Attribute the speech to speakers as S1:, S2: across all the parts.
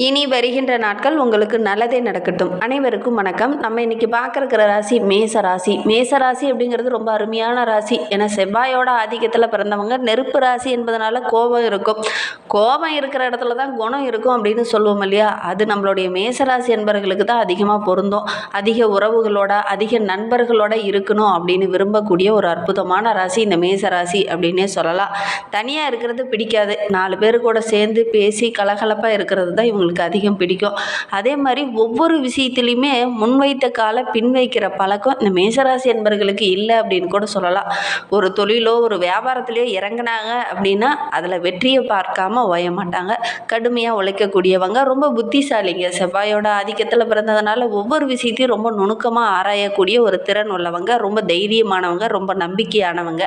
S1: இனி வருகின்ற நாட்கள் உங்களுக்கு நல்லதே நடக்கட்டும். அனைவருக்கும் வணக்கம். நம்ம இன்னைக்கு பார்க்குற ராசி மேச ராசி. மேச ராசி அப்படிங்கிறது ரொம்ப அருமையான ராசி. ஏன்னா செவ்வாயோட ஆதிக்கத்தில் பிறந்தவங்க நெருப்பு ராசி என்பதனால கோபம் இருக்கும். கோபம் இருக்கிற இடத்துல தான் குணம் இருக்கும் அப்படின்னு சொல்லுவோம் இல்லையா? அது நம்மளுடைய மேச ராசி என்பவர்களுக்கு தான் அதிகமாக பொருந்தும். அதிக உறவுகளோட அதிக நண்பர்களோட இருக்கணும் அப்படின்னு விரும்பக்கூடிய ஒரு அற்புதமான ராசி இந்த மேச ராசி அப்படின்னே சொல்லலாம். தனியாக இருக்கிறது பிடிக்காது. நாலு பேர் கூட சேர்ந்து பேசி கலகலப்பாக இருக்கிறது தான் இவங்களுக்கு அதிகம் பிடிக்கும். அதே மாதிரி ஒவ்வொரு விஷயத்துலையுமே முன்வைத்த கால பின் வைக்கிற பழக்கம் இந்த மேசராசி என்பர்களுக்கு இல்லை அப்படின்னு கூட சொல்லலாம். ஒரு தொழிலோ ஒரு வியாபாரத்திலையோ இறங்குனாங்க அப்படின்னா அதில் வெற்றியை பார்க்காம ஓய மாட்டாங்க. கடுமையாக உழைக்கக்கூடியவங்க ரொம்ப புத்திசாலிங்க. செவ்வாயோட ஆதிக்கத்தில் பிறந்ததுனால ஒவ்வொரு விஷயத்தையும் ரொம்ப நுணுக்கமாக ஆராயக்கூடிய ஒரு திறன் உள்ளவங்க ரொம்ப தைரியமானவங்க ரொம்ப நம்பிக்கையானவங்க.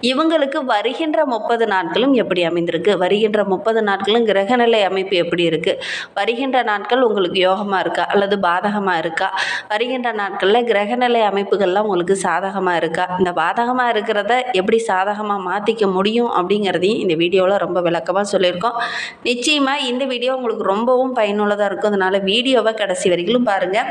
S1: இவங்களுக்கு வருகின்ற முப்பது நாட்களும் எப்படி அமைந்திருக்கு? வருகின்ற முப்பது நாட்களும் கிரகநிலை அமைப்பு எப்படி இருக்குது வருகின்ற நாட்கள் உங்களுக்கு யோகமாக இருக்கா? அல்லது பாதகமாக இருக்கா? வருகின்ற நாட்களில் கிரகநிலை அமைப்புகள்லாம் உங்களுக்கு சாதகமாக இருக்கா? இந்த பாதகமாக இருக்கிறத எப்படி சாதகமாக மாற்றிக்க முடியும் அப்படிங்கிறதையும் இந்த வீடியோவில் ரொம்ப விளக்கமாக சொல்லியிருக்கோம். நிச்சயமாக இந்த வீடியோ உங்களுக்கு ரொம்பவும் பயனுள்ளதாக இருக்கும். அதனால் வீடியோவை கடைசி வரைக்கும் பாருங்கள்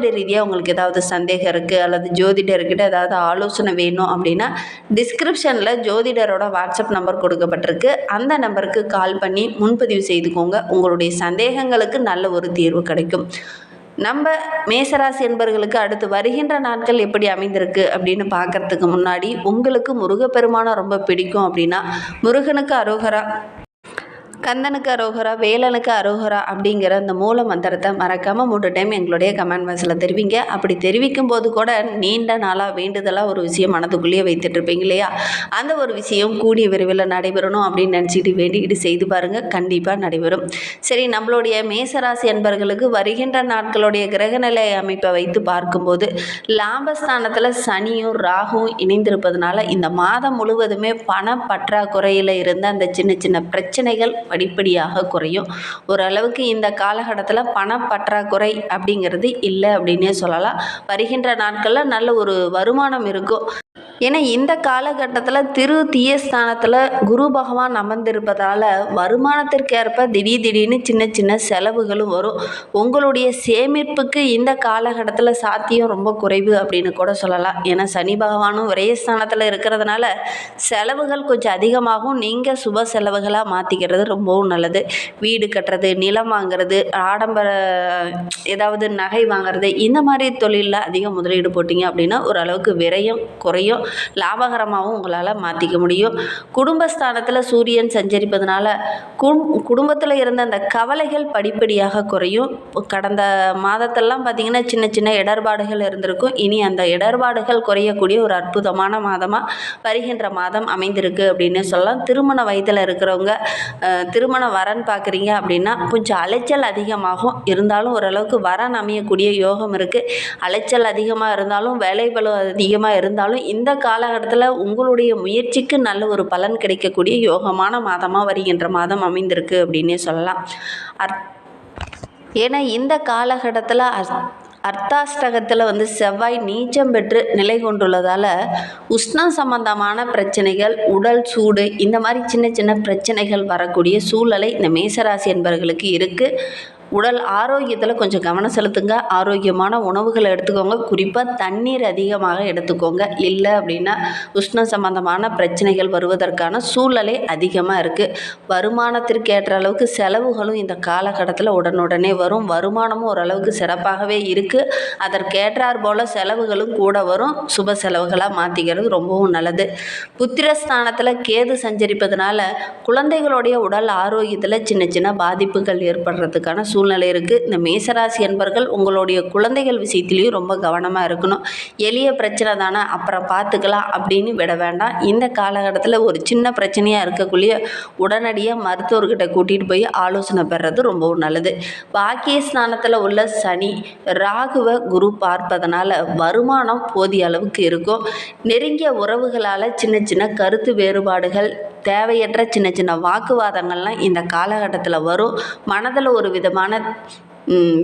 S1: ஜோதிட ரீதியாக உங்களுக்கு ஏதாவது சந்தேகம் இருக்குது அல்லது ஜோதிடர்கிட்ட ஏதாவது ஆலோசனை வேணும் அப்படின்னா டிஸ்கிரிப்ஷனில் ஜோதிடரோட வாட்ஸ்அப் நம்பர் கொடுக்கப்பட்டிருக்கு. அந்த நம்பருக்கு கால் பண்ணி முன்பதிவு செய்துக்கோங்க. உங்களுடைய சந்தேகங்களுக்கு நல்ல ஒரு தீர்வு கிடைக்கும். நம்ம மேசராசி என்பவர்களுக்கு அடுத்து வருகின்ற நாட்கள் எப்படி அமைந்திருக்கு அப்படின்னு பார்க்கறதுக்கு முன்னாடி உங்களுக்கு முருகப்பெருமானம் ரொம்ப பிடிக்கும் அப்படின்னா முருகனுக்கு அரோகரா கந்தனுக்கு அரோகரா வேலனுக்கு அரோகரா அப்படிங்கிற அந்த மூல மந்திரத்தை மறக்காமல் மூணு டைம் எங்களுடைய கமெண்ட் பாக்ஸில் தெரிவிங்க. அப்படி தெரிவிக்கும் போது கூட நீண்ட நாளாக வேண்டுதலாக ஒரு விஷயம் மனதுக்குள்ளேயே வைத்துட்டு இருப்பீங்க இல்லையா? அந்த ஒரு விஷயம் கூடிய விரைவில் நடைபெறணும் அப்படின்னு நினச்சிக்கிட்டு வேண்டிக்கிட்டு செய்து பாருங்கள் கண்டிப்பாக நடைபெறும். சரி நம்மளுடைய மேசராசி அன்பர்களுக்கு வருகின்ற நாட்களுடைய கிரகநிலை அமைப்பை வைத்து பார்க்கும்போது லாபஸ்தானத்தில் சனியும் ராகும் இணைந்திருப்பதனால இந்த மாதம் முழுவதுமே பண பற்றாக்குறையில் இருந்த அந்த சின்ன சின்ன பிரச்சனைகள் படிப்படியாக குறையும். ஓரளவுக்கு இந்த காலகட்டத்தில் பணப்பற்றாக்குறை அப்படிங்கிறது இல்லை அப்படின்னே சொல்லலாம். வருகின்ற நாட்களில் நல்ல ஒரு வருமானம் இருக்கும். ஏன்னா இந்த காலகட்டத்தில் திரு தீயஸ்தானத்தில் குரு பகவான் அமர்ந்திருப்பதால் வருமானத்திற்கேற்ப திடீர் திடீர்னு சின்ன சின்ன செலவுகளும் வரும். உங்களுடைய சேமிப்புக்கு இந்த காலகட்டத்தில் சாத்தியம் ரொம்ப குறைவு அப்படின்னு கூட சொல்லலாம். ஏன்னா சனி பகவானும் ஒரே ஸ்தானத்தில் இருக்கிறதுனால செலவுகள் கொஞ்சம் அதிகமாகும். நீங்கள் சுப செலவுகளாக மாற்றிக்கிறது ரொம்பவும் நல்லது. வீடு கட்டுறது நிலம் வாங்குறது ஆடம்பர ஏதாவது நகை வாங்குறது இந்த மாதிரி தொழிலில் அதிக முதலீடு போட்டிங்க அப்படின்னா ஓரளவுக்கு விரயம் குறையும். லாபகரமாகவும் உங்களால் மாற்றிக்க முடியும். குடும்பஸ்தானத்தில் சூரியன் சஞ்சரிப்பதனால குடும்பத்தில் இருந்த அந்த கவலைகள் படிப்படியாக குறையும். கடந்த மாதத்தெல்லாம் பார்த்திங்கன்னா சின்ன சின்ன இடர்பாடுகள் இருந்திருக்கும். இனி அந்த இடர்பாடுகள் குறையக்கூடிய ஒரு அற்புதமான மாதமாக வருகின்ற மாதம் அமைந்திருக்கு அப்படின்னு சொல்லலாம். திருமண வயதில் இருக்கிறவங்க திருமண வரன் பார்க்குறீங்க அப்படின்னா கொஞ்சம் அலைச்சல் அதிகமாகும். இருந்தாலும் ஓரளவுக்கு வரன் அமையக்கூடிய யோகம் இருக்குது அலைச்சல் அதிகமாக இருந்தாலும் வேலைபளு அதிகமாக இருந்தாலும் இந்த காலகட்டத்தில் உங்களுடைய முயற்சிக்கு நல்ல ஒரு பலன் கிடைக்கக்கூடிய யோகமான மாதமாக வருகின்ற மாதம் அமைந்திருக்கு அப்படின்னே சொல்லலாம். அர் ஏன்னா இந்த காலகட்டத்தில் அர் அர்த்தாஷ்டகத்தில் வந்து செவ்வாய் நீச்சம் பெற்று நிலை கொண்டுள்ளதால் உஷ்ணம் சம்பந்தமான பிரச்சனைகள் உடல் சூடு இந்த மாதிரி சின்ன சின்ன பிரச்சனைகள் வரக்கூடிய சூழலை இந்த மேசராசி என்பவர்களுக்கு இருக்குது உடல் ஆரோக்கியத்தில் கொஞ்சம் கவனம் செலுத்துங்க. ஆரோக்கியமான உணவுகளை எடுத்துக்கோங்க. குறிப்பாக தண்ணீர் அதிகமாக எடுத்துக்கோங்க. இல்லை அப்படின்னா உஷ்ண சம்பந்தமான பிரச்சனைகள் வருவதற்கான சூழ்நிலை அதிகமாக இருக்குது வருமானத்திற்கு ஏற்ற அளவுக்கு செலவுகளும் இந்த காலகட்டத்தில் உடனுடனே வரும். வருமானமும் ஓரளவுக்கு சிறப்பாகவே இருக்குது அதற்கேற்றார் போல் செலவுகளும் கூட வரும். சுப செலவுகளாக மாற்றிக்கிறது ரொம்பவும் நல்லது. புத்திரஸ்தானத்தில் கேது சஞ்சரிப்பதனால குழந்தைகளுடைய உடல் ஆரோக்கியத்தில் சின்ன சின்ன பாதிப்புகள் ஏற்படுறதுக்கான சூழ்நிலை சூழ்நிலை இருக்குது இந்த மேசராசி என்பர்கள் உங்களுடைய குழந்தைகள் விஷயத்துலேயும் ரொம்ப கவனமாக இருக்கணும். எளிய பிரச்சனை தானே அப்புறம் பார்த்துக்கலாம் அப்படின்னு விட வேண்டாம். இந்த காலகட்டத்தில் ஒரு சின்ன பிரச்சனையாக இருக்கக்குள்ளேயே உடனடியாக மருத்துவர்கிட்ட கூட்டிகிட்டு போய் ஆலோசனை பெறுறது ரொம்பவும் நல்லது. பாக்கிய ஸ்தானத்தில் உள்ள சனி ராகுவ குரு பார்ப்பதனால வருமானம் போதிய அளவுக்கு இருக்கும். நெருங்கிய உறவுகளால் சின்ன சின்ன கருத்து வேறுபாடுகள் தேவையற்ற சின்ன சின்ன வாக்குவாதங்கள்லாம் இந்த காலகட்டத்தில் வரும். மனதில் ஒரு விதமான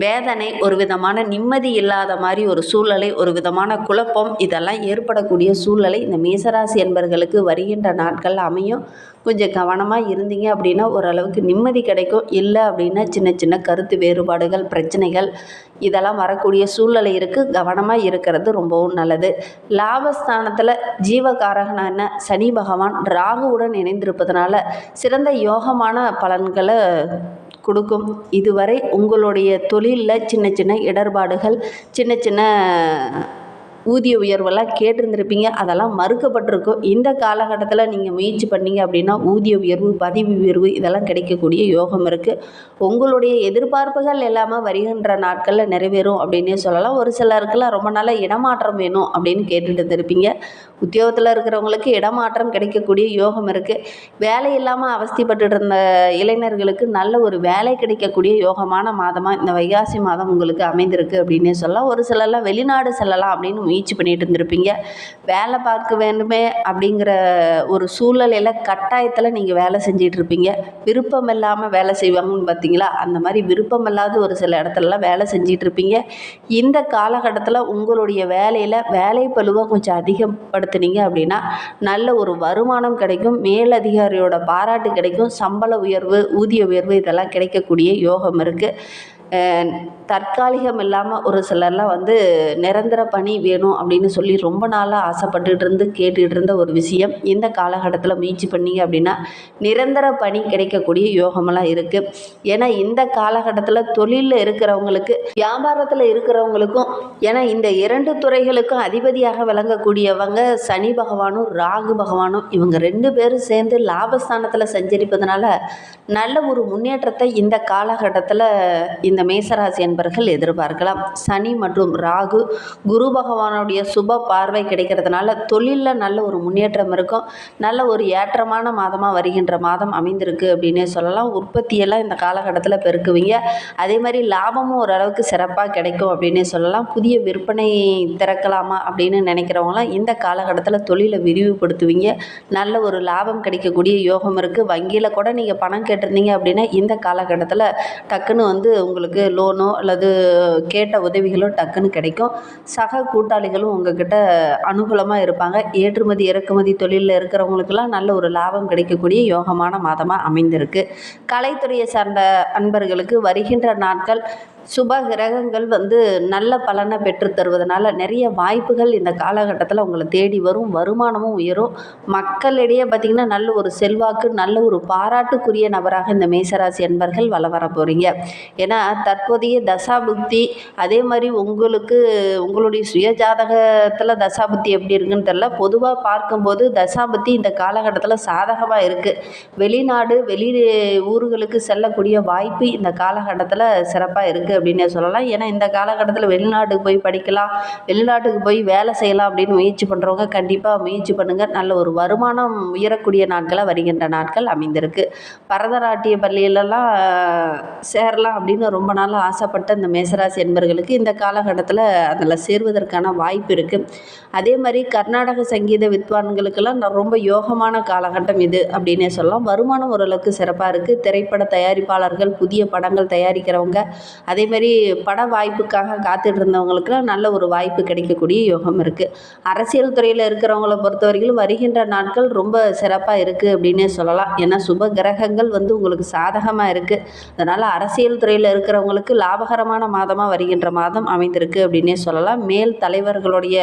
S1: வேதனை ஒரு விதமான நிம்மதி இல்லாத மாதிரி ஒரு சூழ்நிலை ஒரு விதமான குழப்பம் இதெல்லாம் ஏற்படக்கூடிய சூழ்நிலை இந்த மேசராசி என்பர்களுக்கு வருகின்ற நாட்கள் அமையும். கொஞ்சம் கவனமாக இருந்தீங்க அப்படின்னா ஓரளவுக்கு நிம்மதி கிடைக்கும். இல்லை அப்படின்னா சின்ன சின்ன கருத்து வேறுபாடுகள் பிரச்சனைகள் இதெல்லாம் வரக்கூடிய சூழ்நிலை இருக்குது கவனமாக இருக்கிறது ரொம்பவும் நல்லது. லாபஸ்தானத்தில் ஜீவகாரகனான சனி பகவான் ராகுவுடன் இணைந்திருப்பதனால சிறந்த யோகமான பலன்களை கொடுக்கும். இதுவரை உங்களுடைய தொழிலில் சின்ன சின்ன இடர்பாடுகள் சின்ன சின்ன ஊதிய உயர்வெல்லாம் கேட்டிருந்திருப்பீங்க. அதெல்லாம் மறுக்கப்பட்டிருக்கும். இந்த காலகட்டத்தில் நீங்கள் முயற்சி பண்ணீங்க அப்படின்னா ஊதிய உயர்வு பதவி உயர்வு இதெல்லாம் கிடைக்கக்கூடிய யோகம் இருக்குது உங்களுடைய எதிர்பார்ப்புகள் எல்லாமே வருகின்ற நாட்களில் நிறைவேறும் அப்படின்னே சொல்லலாம். ஒரு சிலருக்குலாம் ரொம்ப நாளாக இடமாற்றம் வேணும் அப்படின்னு கேட்டுட்டு இருந்திருப்பீங்க. உத்தியோகத்தில் இருக்கிறவங்களுக்கு இடமாற்றம் கிடைக்கக்கூடிய யோகம் இருக்குது வேலை இல்லாமல் அவஸ்திப்பட்டு இருந்த இளைஞர்களுக்கு நல்ல ஒரு வேலை கிடைக்கக்கூடிய யோகமான மாதமாக இந்த வைகாசி மாதம் உங்களுக்கு அமைந்திருக்கு அப்படின்னே சொல்லலாம். ஒரு சிலர்லாம் வெளிநாடு செல்லலாம் அப்படின்னு முயற்சி பண்ணிட்டு இருந்திருப்பீங்க. வேலை பார்க்க வேண்டுமே அப்படிங்கிற ஒரு சூழ்நிலையில் கட்டாயத்தில் நீங்கள் வேலை செஞ்சிட்டு இருப்பீங்க. விருப்பம் இல்லாமல் வேலை செய்வாங்கன்னு பார்த்தீங்களா அந்த மாதிரி விருப்பம் இல்லாத ஒரு சில இடத்துலலாம் வேலை செஞ்சிட்டு இருப்பீங்க. இந்த காலகட்டத்தில் உங்களுடைய வேலையில் வேலை பழுவை கொஞ்சம் அதிகப்படுத்துனீங்க அப்படின்னா நல்ல ஒரு வருமானம் கிடைக்கும். மேலதிகாரியோட பாராட்டு கிடைக்கும். சம்பள உயர்வு ஊதிய உயர்வு இதெல்லாம் கிடைக்கக்கூடிய யோகம் இருக்குது தற்காலிகம் இல்லாமல் ஒரு சிலர்லாம் வந்து நிரந்தர பணி வேணும் அப்படின்னு சொல்லி ரொம்ப நாளாக ஆசைப்பட்டுட்டு இருந்து கேட்டுக்கிட்டு இருந்த ஒரு விஷயம். இந்த காலகட்டத்தில் முயற்சி பண்ணிங்க அப்படின்னா நிரந்தர பணி கிடைக்கக்கூடிய யோகமெல்லாம் இருக்குது ஏன்னா இந்த காலகட்டத்தில் தொழிலில் இருக்கிறவங்களுக்கு வியாபாரத்தில் இருக்கிறவங்களுக்கும் ஏன்னா இந்த இரண்டு துறைகளுக்கும் அதிபதியாக விளங்கக்கூடியவங்க சனி பகவானும் ராகு பகவானும் இவங்க ரெண்டு பேரும் சேர்ந்து லாபஸ்தானத்தில் சஞ்சரிப்பதனால நல்ல ஒரு முன்னேற்றத்தை இந்த காலகட்டத்தில் இந்த மேசராசி நண்பர்கள் எதிர்பார்க்கலாம். சனி மற்றும் ராகு குரு பகவானுடைய சுப பார்வை கிடைக்கிறதுனால தொழிலில் நல்ல ஒரு முன்னேற்றம் இருக்கும். நல்ல ஒரு ஏற்றமான மாதமாக வருகின்ற மாதம் அமைந்திருக்கு அப்படின்னே சொல்லலாம். உற்பத்தியெல்லாம் இந்த காலகட்டத்தில் பெருக்குவீங்க. அதே மாதிரி லாபமும் ஓரளவுக்கு சிறப்பாக கிடைக்கும் அப்படின்னே சொல்லலாம். புதிய விற்பனை திறக்கலாமா அப்படின்னு நினைக்கிறவங்களாம் இந்த காலகட்டத்தில் தொழிலை விரிவுபடுத்துவீங்க. நல்ல ஒரு லாபம் கிடைக்கக்கூடிய யோகம் இருக்குது வங்கியில் கூட நீங்கள் பணம் கேட்டிருந்தீங்க அப்படின்னா இந்த காலகட்டத்தில் டக்குன்னு வந்து உங்களுக்கு லோனோ அல்லது கேட்ட உதவிகளும் டக்குன்னு கிடைக்கும். சக கூட்டாளிகளும் உங்ககிட்ட அனுகூலமாக இருப்பாங்க. ஏற்றுமதி இறக்குமதி தொழிலில் இருக்கிறவங்களுக்கெல்லாம் நல்ல ஒரு லாபம் கிடைக்கக்கூடிய யோகமான மாதமாக அமைந்திருக்கு. கலைத்துறையை சார்ந்த அன்பர்களுக்கு வருகின்ற நாட்கள் சுப கிரகங்கள் வந்து நல்ல பலனை பெற்று தருவதனால நிறைய வாய்ப்புகள் இந்த காலகட்டத்தில் உங்களை தேடி வரும். வருமானமும் உயரும். மக்களிடையே பார்த்திங்கன்னா நல்ல ஒரு செல்வாக்கு நல்ல ஒரு பாராட்டுக்குரிய நபராக இந்த மேசராசி என்பர்கள் வள வர போகிறீங்க ஏன்னா தற்போதைய தசாபுக்தி அதே மாதிரி உங்களுக்கு உங்களுடைய சுயஜாதகத்தில் தசாபுத்தி எப்படி இருக்குன்னு தெரில பொதுவாக பார்க்கும்போது தசாபுத்தி இந்த காலகட்டத்தில் சாதகமாக இருக்குது வெளிநாடு வெளி ஊர்களுக்கு செல்லக்கூடிய வாய்ப்பு இந்த காலகட்டத்தில் சிறப்பாக இருக்குது அப்படின்னே சொல்லலாம். ஏன்னா இந்த காலகட்டத்தில் வெளிநாட்டுக்கு போய் படிக்கலாம் வெளிநாட்டுக்கு போய் வேலை செய்யலாம் அப்படின்னு முயற்சி பண்ணுறவங்க கண்டிப்பாக முயற்சி பண்ணுங்கள் நல்ல ஒரு வருமானம் உயரக்கூடிய நாட்களாக வருகின்ற நாட்கள் அமைந்திருக்கு. பரதநாட்டிய பள்ளியிலலாம் சேரலாம் அப்படின்னு ரொம்ப நாளாக ஆசைப்பட்ட இந்த மேசராசி என்பர்களுக்கு இந்த காலகட்டத்தில் அதில் சேர்வதற்கான வாய்ப்பு இருக்குது அதே மாதிரி கர்நாடக சங்கீத வித்வான்களுக்கெல்லாம் ரொம்ப யோகமான காலகட்டம் இது அப்படின்னே சொல்லலாம். வருமானம் ஓரளவுக்கு சிறப்பாக இருக்குது திரைப்பட தயாரிப்பாளர்கள் புதிய படங்கள் தயாரிக்கிறவங்க அதே மாதிரி பட வாய்ப்புக்காக காத்துட்டு இருந்தவங்களுக்குலாம் நல்ல ஒரு வாய்ப்பு கிடைக்கக்கூடிய யோகம் இருக்குது அரசியல் துறையில் இருக்கிறவங்கள பொறுத்த வரைக்கும் வருகின்ற நாட்கள் ரொம்ப சிறப்பாக இருக்குது அப்படின்னே சொல்லலாம். ஏன்னா சுப கிரகங்கள் வந்து உங்களுக்கு சாதகமாக இருக்குது அதனால் அரசியல் துறையில் இருக்கிறவங்களுக்கு லாபகரமான மாதமாக வருகின்ற மாதம் அமைந்திருக்கு அப்படின்னே சொல்லலாம். மேல் தலைவர்களுடைய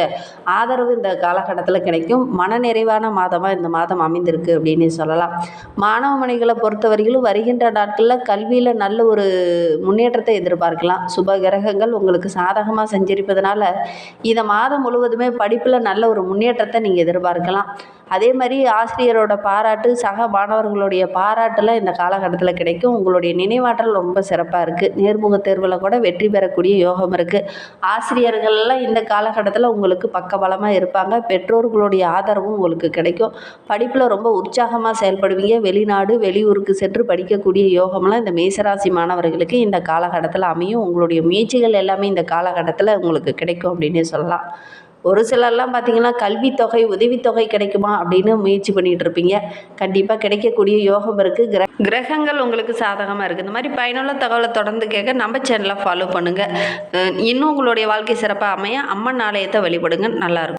S1: ஆதரவு இந்த காலகட்டத்தில் கிடைக்கும். மனநிறைவான மாதமாக இந்த மாதம் அமைந்திருக்கு அப்படின்னே சொல்லலாம். மாணவ மணிகளை பொறுத்தவரையிலும் வருகின்ற நாட்களில் கல்வியில் நல்ல ஒரு முன்னேற்றத்தை எதிர்பார்க்கலாம் சுப கிரகங்கள் உங்களுக்கு சாதகமாக சஞ்சரிப்பதனால இந்த மாதம் முழுவதுமே படிப்பில் நல்ல ஒரு முன்னேற்றத்தை நீங்கள் எதிர்பார்க்கலாம். அதே மாதிரி ஆசிரியரோட பாராட்டு சக மாணவர்களுடைய பாராட்டுலாம் இந்த காலகட்டத்தில் கிடைக்கும். உங்களுடைய நினைவாற்றல் ரொம்ப சிறப்பாக இருக்குது நேர்முக தேர்வில் கூட வெற்றி பெறக்கூடிய யோகம் இருக்குது ஆசிரியர்கள்லாம் இந்த காலகட்டத்தில் உங்களுக்கு பக்கபலமாக இருப்பாங்க. பெற்றோர்களுடைய ஆதரவும் உங்களுக்கு கிடைக்கும். படிப்பில் ரொம்ப உற்சாகமாக செயல்படுவீங்க. வெளிநாடு வெளியூருக்கு சென்று படிக்கக்கூடிய யோகம்லாம் இந்த மேசராசி மாணவர்களுக்கு இந்த காலகட்டத்தில் அமையும். உங்களுடைய முயற்சிகள் எல்லாமே இந்த காலகட்டத்தில் உங்களுக்கு கிடைக்கும் அப்படின்னே சொல்லலாம். ஒரு சிலர்லாம் பார்த்தீங்கன்னா கல்வித்தொகை உதவித்தொகை கிடைக்குமா அப்படின்னு முயற்சி பண்ணிகிட்டு இருப்பீங்க. கண்டிப்பாக கிடைக்கக்கூடிய யோகம் இருக்குது கிர கிரகங்கள் உங்களுக்கு சாதகமாக இருக்குது இந்த மாதிரி பயனுள்ள தகவலை தொடர்ந்து கேட்க நம்ம சேனலை ஃபாலோ பண்ணுங்கள் இன்னும் உங்களுடைய வாழ்க்கை சிறப்பாக அமைய அம்மன் ஆலயத்தை வழிபடுங்க. நல்லாயிருக்கும்